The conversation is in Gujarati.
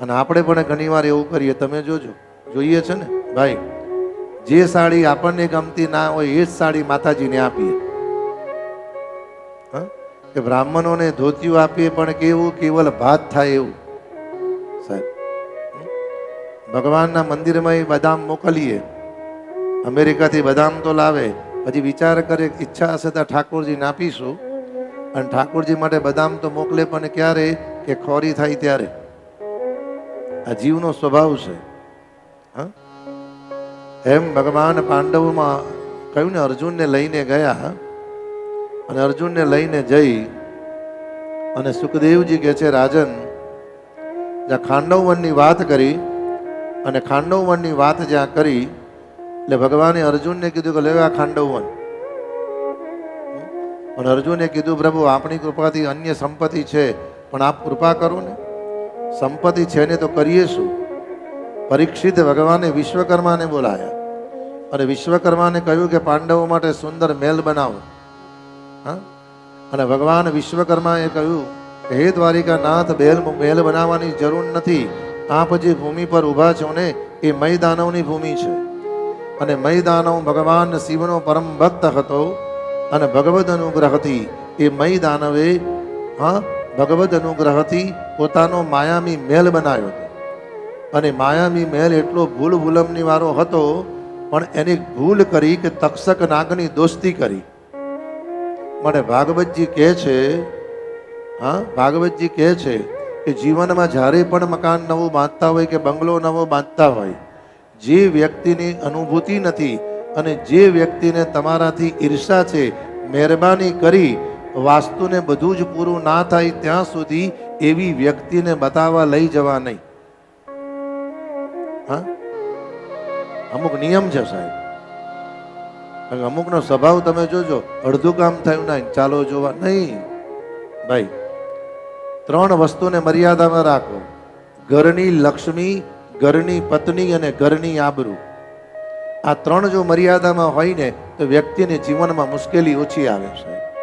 અને આપણે પણ ઘણીવાર એવું કરીએ. તમે જોજો. જોઈએ છે ને? ભાઈ, જે સાડી આપણને ગમતી ના હોય એ જ સાડી માતાજીને આપીએ. હા? કે બ્રાહ્મણોને ધોતિયું આપીએ પણ કેવું? કેવલ ભાત થાય એવું. સાહેબ, ભગવાનના મંદિરમાં એ બદામ મોકલીએ. અમેરિકાથી બદામ તો લાવે. પછી વિચાર કરે, ઈચ્છા હશે તો ઠાકોરજીને આપીશું. અને ઠાકોરજી માટે બદામ તો મોકલે પણ ક્યારે? કે ખોરી થાય ત્યારે. આ જીવનો સ્વભાવ છે. હા? એમ ભગવાન પાંડવોમાં કહ્યું ને અર્જુનને લઈને ગયા અને અર્જુનને લઈને જઈ અને સુખદેવજી કહે છે, રાજન, જ્યાં ખાંડવવનની વાત કરી અને ખાંડવવનની વાત જ્યાં કરી, એટલે ભગવાને અર્જુનને કીધું કે લેવા ખાંડવવન અને અર્જુને કીધું, પ્રભુ, આપણી કૃપાથી અન્ય સંપત્તિ છે, પણ આપ કૃપા કરો ને. સંપત્તિ છે ને તો કરીએ શું? પરીક્ષિત ભગવાને વિશ્વકર્માને બોલાયા. અને વિશ્વકર્માને કહ્યું કે પાંડવો માટે સુંદર મહેલ બનાવો. હા? અને ભગવાન વિશ્વકર્માએ કહ્યું કે, હે દ્વારિકાનાથ બેલ મહેલ બનાવવાની જરૂર નથી. આપ જે ભૂમિ પર ઊભા છો ને, એ મૈદાનવની ભૂમિ છે. અને મૈદાનવ ભગવાન શિવનો પરમ ભક્ત હતો અને ભગવદ અનુગ્રહથી એ મય દાનવે હા ભગવદ અનુગ્રહથી પોતાનો માયામી મહેલ બનાવ્યો હતો. અને માયામી મહેલ એટલો ભૂલ ભૂલમની વારો હતો, પણ એની ભૂલ કરી કે તક્ષક નાગની દોસ્તી કરી. મને ભાગવતજી કહે છે, હા, ભાગવતજી કહે છે કે જીવનમાં જ્યારે પણ મકાન નવું બાંધતા હોય કે બંગલો નવો બાંધતા હોય, જે વ્યક્તિની અનુભૂતિ નથી અને જે વ્યક્તિને તમારાથી ઈર્ષા છે, મહેરબાની કરી વાસ્તુને બધું જ પૂરું ના થાય ત્યાં સુધી એવી વ્યક્તિને બતાવવા લઈ જવા નહીં. હા? અમુક નિયમ છે સાહેબ. અમુકનો સ્વભાવ તમે જોજો, અડધું કામ થયું નહીં ચાલો જોવા. નહીં. ભાઈ, ત્રણ વસ્તુને મર્યાદામાં રાખો. ઘરની લક્ષ્મી, ઘરની પત્ની અને ઘરની આબરૂ. આ ત્રણ જો મર્યાદામાં હોય ને, તો વ્યક્તિને જીવનમાં મુશ્કેલી ઓછી આવે છે